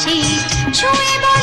আকাশে ছুঁয়ে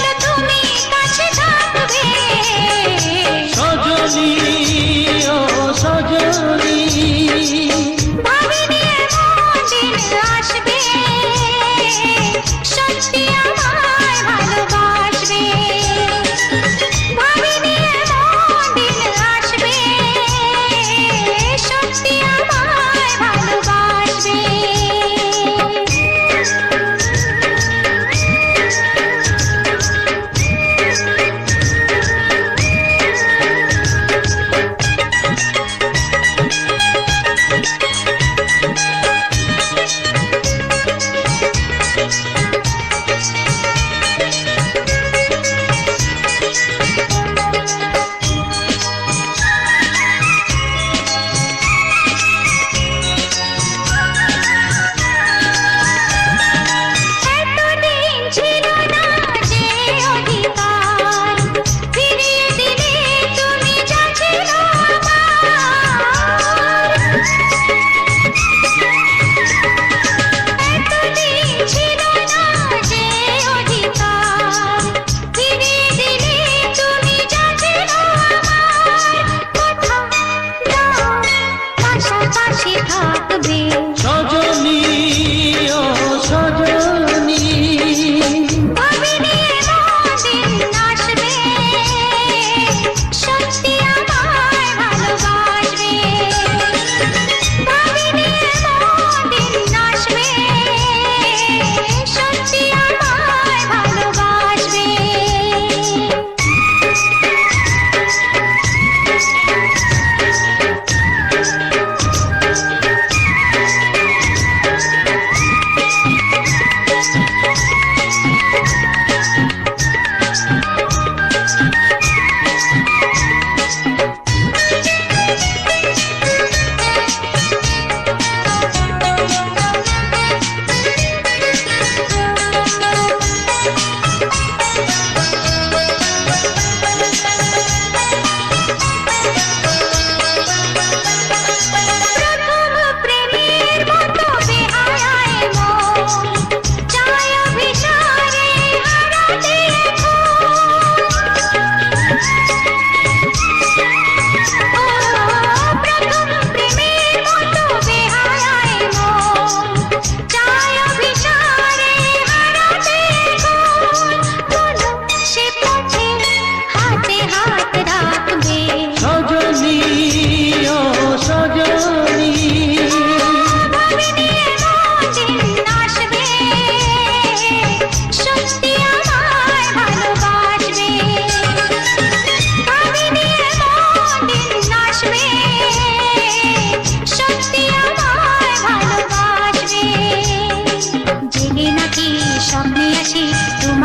আকাশে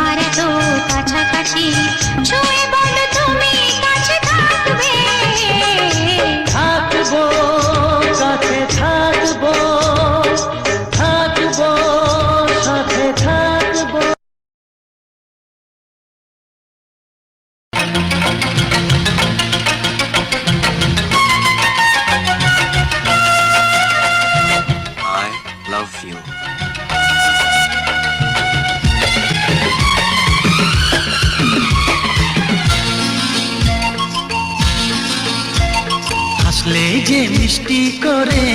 মিষ্টি করে,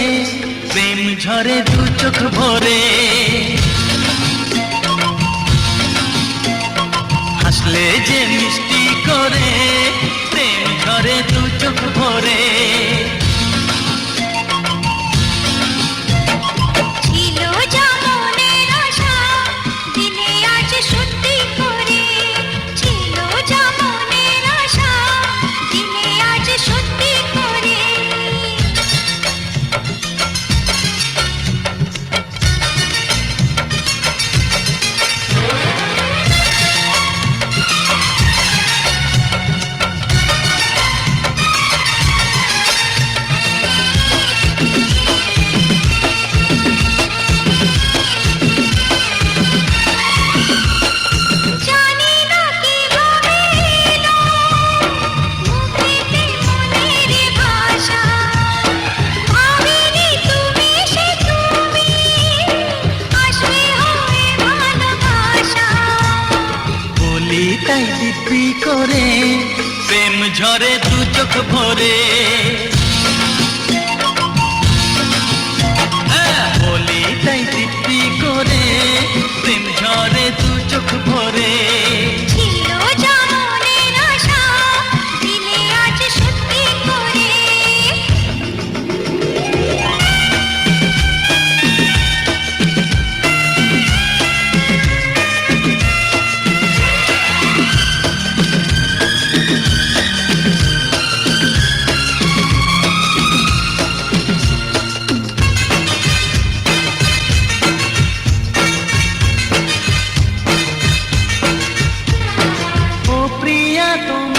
প্রেম ঝরে দু চোখ ভরে। হাসলে যে মিষ্টি করে, প্রেম ঝরে দু চোখ ভরে। করে দু চোখ ভরে। don't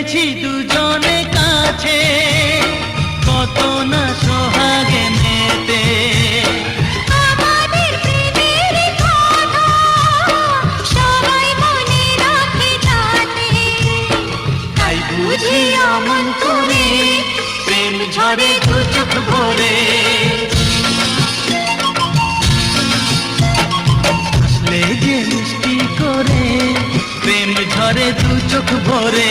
এসেছি দুজনে কাছে। কত না সোহাগে নেতে বুঝি অমন করে প্রেম ঝরে দু চোখ ভরে। করে প্রেম ঝরে দু চোখ ভরে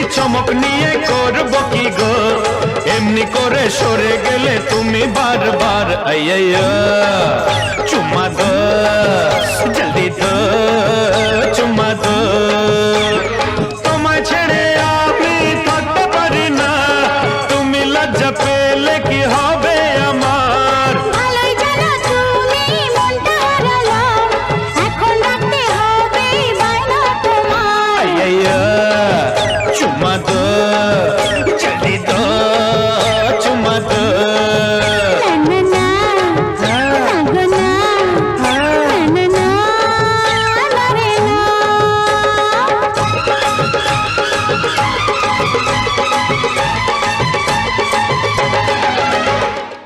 এই চমক নিয়ে করব কি গো? এমনি করে সরে গেলে তুমি বারবার আইয়া চুমা দো জলদি দো চুমা দো